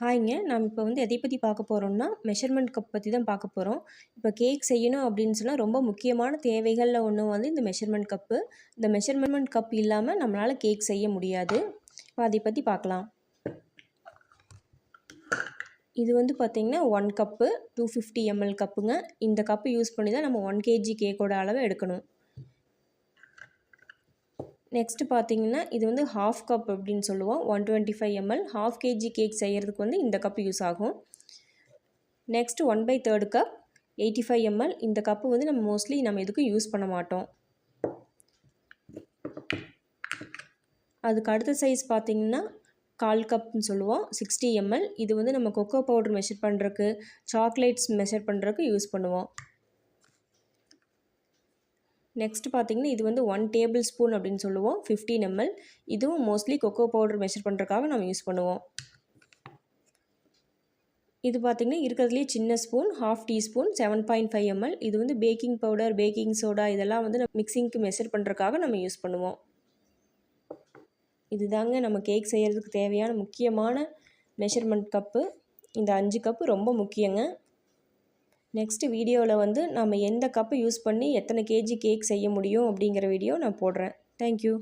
ஹாய்ங்க. நாம் இப்போ வந்து எதை பற்றி பார்க்க போகிறோம்னா மெஷர்மெண்ட் கப் பற்றி தான் பார்க்க போகிறோம் இப்போ கேக் செய்யணும் அப்படின்னு சொன்னால் ரொம்ப முக்கியமான தேவைகளில் ஒன்று வந்து இந்த மெஷர்மெண்ட் கப்பு இந்த மெஷர்மெண்ட் கப் இல்லாமல் நம்மளால் கேக் செய்ய முடியாது. இப்போ அதை பற்றி பார்க்கலாம். இது வந்து பார்த்திங்கன்னா one cup two fifty ML கப்புங்க இந்த கப்பு யூஸ் பண்ணி தான் நம்ம ஒன் கேஜி கேக்கோட அளவை எடுக்கணும். நெக்ஸ்ட்டு பார்த்தீங்கன்னா இது வந்து ஹாஃப் கப் அப்படின்னு சொல்லுவோம். One twenty five ML half KG cake செய்கிறதுக்கு வந்து இந்த கப் யூஸ் ஆகும். Next one by third cup eighty five ML இந்த கப்பு வந்து நம்ம மோஸ்ட்லி நம்ம எதுக்கும் யூஸ் பண்ண மாட்டோம். அதுக்கு அடுத்த சைஸ் பார்த்திங்கன்னா கால் கப்னு சொல்லுவோம். சிக்ஸ்டி எம்எல் இது வந்து நம்ம கொக்கோ பவுடர் மெஷர் பண்ணுறக்கு சாக்லேட்ஸ் மெஷர் பண்ணுறக்கு யூஸ் பண்ணுவோம். நெக்ஸ்ட் பார்த்திங்கன்னா இது வந்து ஒன் டேபிள் ஸ்பூன் அப்படின்னு சொல்லுவோம். ஃபிஃப்டீன் எம்எல் இதுவும் மோஸ்ட்லி கொக்கோ பவுடர் மெஷர் பண்ணுறதுக்காக நம்ம யூஸ் பண்ணுவோம். இது பார்த்திங்கன்னா இருக்கிறதுலேயே சின்ன spoon half teaspoon seven point five ML இது வந்து பேக்கிங் பவுடர் பேக்கிங் சோடா இதெல்லாம் வந்து நம்ம மிக்சிங்க்கு மெஷர் பண்ணுறதுக்காக நம்ம யூஸ் பண்ணுவோம். இதுதாங்க நம்ம கேக் செய்கிறதுக்கு தேவையான முக்கியமான மெஷர்மெண்ட் கப்பு இந்த அஞ்சு கப்பு ரொம்ப முக்கியங்க. நெக்ஸ்ட்டு வீடியோவில் வந்து நம்ம எந்த கப்பு யூஸ் பண்ணி எத்தனை கேஜி கேக் செய்ய முடியும் அப்படிங்கிற வீடியோ நான் போடுறேன். தேங்க்யூ